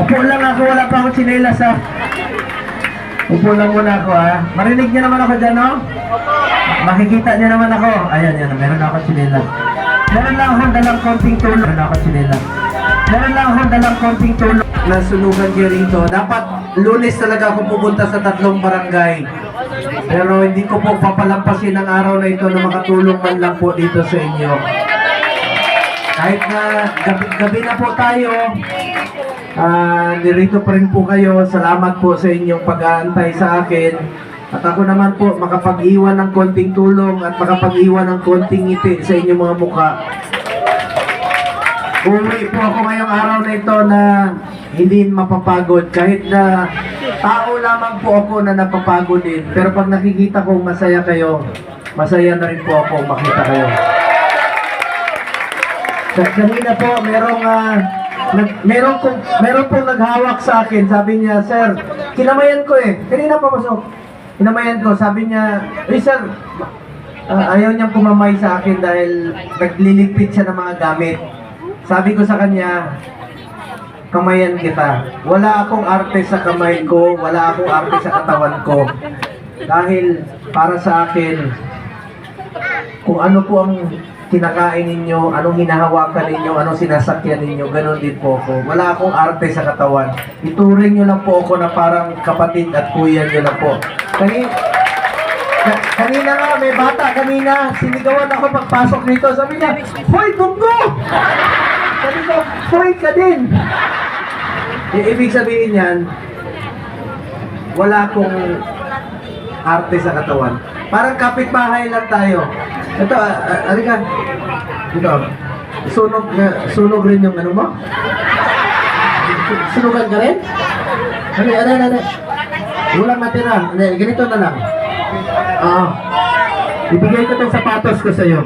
Upo lang ako, wala pa akong chinelas ha. Upo lang muna ako ha. Marinig niyo naman ako dyan, no? Makikita niyo naman ako. Ayan, yan. Meron ako chinelas. Meron lang akong dalang konting tulong. Meron ako chinelas. Meron lang akong dalang konting tulong. Nasunugan kayo rito. Dapat lunes talaga ako pupunta sa tatlong barangay. Pero hindi ko po papalampasin ang araw na ito na makatulong man lang po dito sa inyo. Kahit na gabi, gabi na po tayo, ah nirito pa rin po kayo. Salamat po sa inyong pag-aantay sa akin. At ako naman po makapag-iwan ng konting tulong at makapag-iwan ng konting ngiti sa inyong mga mukha. Uwi po ako ngayong araw na ito na hindi mapapagod kahit na tao lamang po ako na napapagod din. Pero pag nakikita kong masaya kayo, masaya na rin po ako makita kayo. Ka- Kanina po, merong, ah, nag, meron, po, meron pong naghawak sa akin. Sabi niya, Sir, kinamayan ko eh. Kanina pa pasok. Kinamayan ko. Sabi niya, Eh, sir, ah, ayaw niyang kumamay sa akin dahil nagliligpit siya ng mga gamit. Sabi ko sa kanya, kamayan kita. Wala akong arte sa kamay ko, wala akong arte sa katawan ko. Dahil para sa akin, kung ano po ang kinakain ninyo, anong hinahawakan ninyo, anong sinasakyan ninyo, ganun din po ako. Wala akong arte sa katawan. Ituring nyo lang po ako na parang kapatid at kuya nyo lang po. Kani, ka- kanina nga, may bata kanina, sinigawan ako pagpasok dito. Sabi niya, Hoy, Bungo! Sabi ko, Hoy ka din! I- ibig sabihin yan, wala akong arte sa katawan. Parang kapitbahay lang tayo. Ito, ah, ah, halika. Ito, sunog, na, sunog rin yung ano mo? Sunugan ka rin? Ano, ano, ano, ano? Walang matira. Ganito na lang. Oo. Ibigay ko itong sapatos ko sa'yo.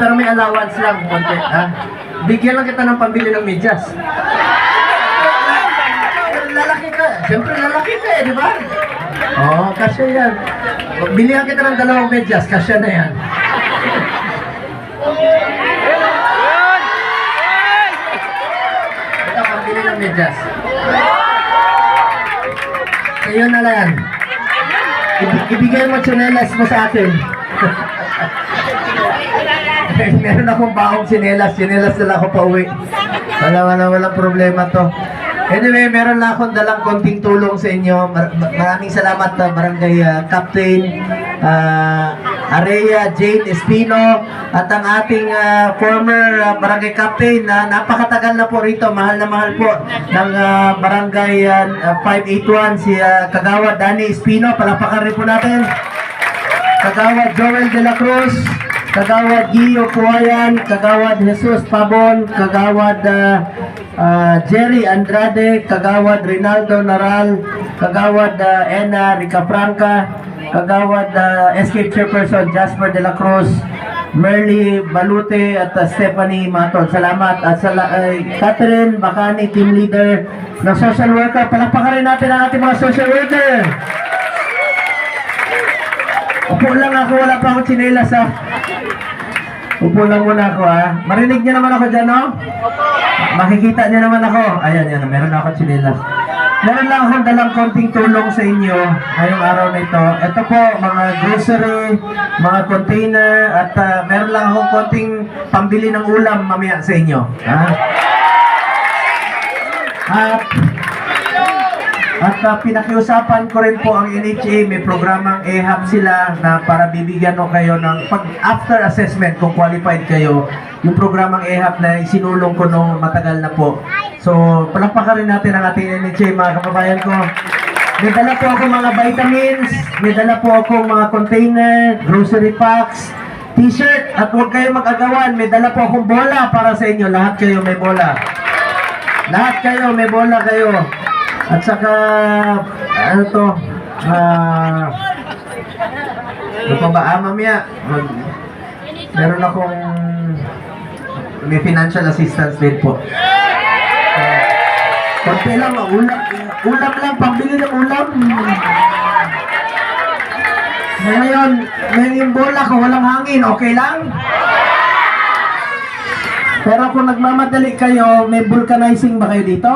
Pero may allowance lang, konti, ha? Bigyan lang kita ng pambili ng medyas. Lalaki ka. Siyempre lalaki ka eh, di ba? Oo, oh, kasya yan. Bilihan kita ng dalawang medyas, kasya na yan. Ito, pambili ng medyas. Sa'yo na lang. Ibi- ibigay mo tsinelas mo sa akin. Meron akong baong sinelas. Sinelas na lang ako pa uwi. Wala, wala, walang problema to. Anyway, meron lang akong dalang konting tulong sa inyo. Mar- mar- maraming salamat, uh, Barangay uh, Captain uh, Areya Jane Espino at ang ating uh, former uh, Barangay Captain na napakatagal na po rito. Mahal na mahal po ng uh, Barangay uh, 581 si uh, Kagawa Danny Espino. Palapakan rin po natin. Kagawad Joel de la Cruz, Kagawad Gio Puayan, Kagawad Jesus Pabon, Kagawad ah, ah, Jerry Andrade, Kagawad Rinaldo Naral, Kagawad ah, Ena Ricafranca, Kagawad ah, SK Chairperson Jasper de la Cruz, Merly Balute at ah, Stephanie Matol. Salamat at sa ay, Catherine Bacani, team leader ng social worker. Palakpakan rin natin ang ating mga social worker. Upo lang ako, wala pa akong chinelas ha. Upo lang muna ako ha. Marinig niyo naman ako dyan, no? Makikita niyo naman ako. Ayan, yan. Meron ako chinelas. Meron lang akong dalang konting tulong sa inyo ngayong araw na ito. Ito po, mga grocery, mga container, at ah, meron lang akong konting pambili ng ulam mamaya sa inyo. Ha? At at uh, pinakiusapan ko rin po ang NHA, may programang EHAP sila na para bibigyan ko kayo ng pag after assessment kung qualified kayo, yung programang EHAP na isinulong ko nung matagal na po. So, palakpakan rin natin ang ating NHA mga kababayan ko. May dala po ako mga vitamins, may dala po ako mga container, grocery packs, t-shirt, at huwag kayo mag-agawan, may dala po akong bola para sa inyo. Lahat kayo may bola. Lahat kayo, may bola kayo. At saka, ano to, ah, ano pa ba, ah, mamaya, mag, meron akong, may financial assistance din po. Ah, Konti lang, ulam, ulam lang, pambili ng ulam. Ngayon, yung bola ko, walang hangin, okay lang? Pero kung nagmamadali kayo, may vulcanizing ba kayo dito?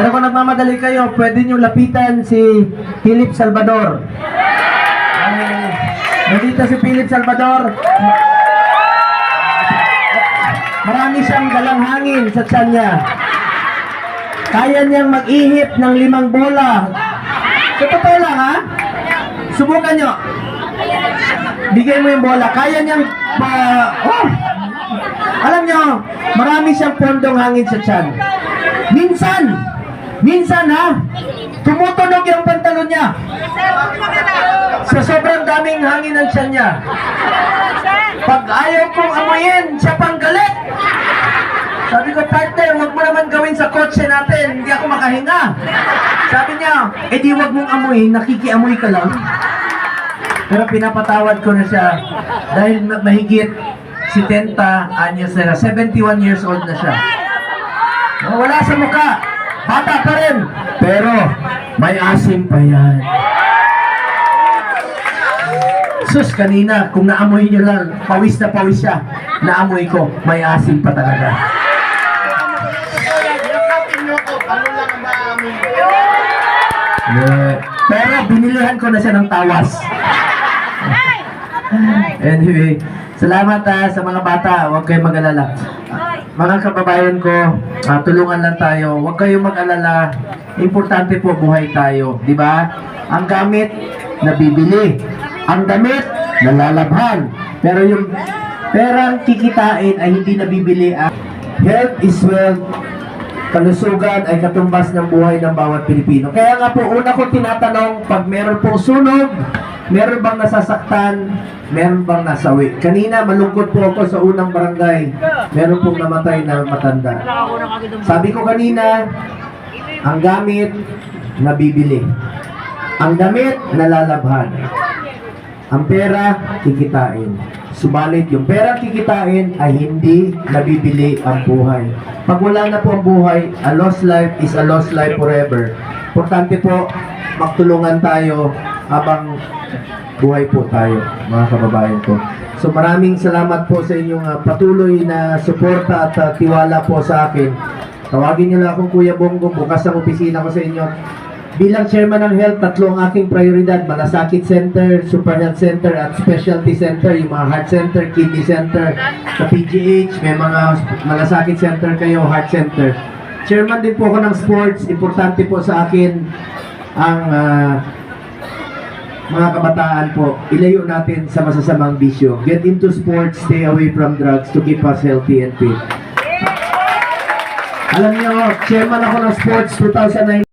Pero kung nagmamadali kayo, pwede nyo lapitan si Philip Salvador. Nandito si Philip Salvador. Marami siyang dalang hangin sa tiyan niya. Kaya niyang mag-ihip ng limang bola. Sa totoo lang ha? Subukan nyo. Bigay mo yung bola. Kaya niyang pa... Oh! Alam nyo, marami siyang pondong hangin sa tiyan. Minsan, minsan ha, tumutunog yung pantalon niya. Sa sobrang daming hangin ng tiyan niya. Pag ayaw kong amuyin, siya pang galit. Sabi ko, partner, huwag mo naman gawin sa kotse natin. Hindi ako makahinga. Sabi niya, eh di huwag mong amuyin, nakikiamoy ka lang. Pero pinapatawad ko na siya dahil ma- mahigit si Tenta anyos na 71 years old na siya. Wala sa mukha. Bata pa rin. Pero may asim pa yan. Sus, kanina, kung naamoy nyo lang, pawis na pawis siya. Naamoy ko, may asim pa talaga. Yeah. Pero binilihan ko na siya ng tawas. Anyway, salamat ah, sa mga bata. Huwag kayong mag-alala. Mga kababayan ko, ah, tulungan lang tayo. Huwag kayong mag-alala. Importante po buhay tayo. Di ba? Ang gamit, nabibili. Ang damit, nalalabhan. Pero yung perang kikitain ay hindi nabibili. Ah. Health is wealth. Kalusugan ay katumbas ng buhay ng bawat Pilipino. Kaya nga po, una ko tinatanong, pag meron pong sunog, meron bang nasasaktan, meron bang nasawi? Kanina, malungkot po ako sa unang barangay. Meron pong namatay na matanda. Sabi ko kanina, ang gamit, nabibili. Ang damit, nalalabhan. Ang pera, kikitain. Subalit, yung pera kikitain ay hindi nabibili ang buhay. Pag wala na po ang buhay, a lost life is a lost life forever. Importante po, magtulungan tayo habang buhay po tayo, mga kababayan ko. So maraming salamat po sa inyong ah, patuloy na suporta at ah, tiwala po sa akin. Tawagin niyo lang akong Kuya Bongo, bukas ang opisina ko sa inyo. Bilang chairman ng health, tatlo ang aking prioridad. Malasakit Center, Super Health Center, at Specialty Center, yung mga heart center, kidney center. Sa PGH, may mga malasakit center kayo, heart center. Chairman din po ako ng sports. Importante po sa akin ang ah, mga kabataan po, ilayo natin sa masasamang bisyo. Get into sports, stay away from drugs to keep us healthy and fit. Alam niyo, chairman ako ng sports 2009.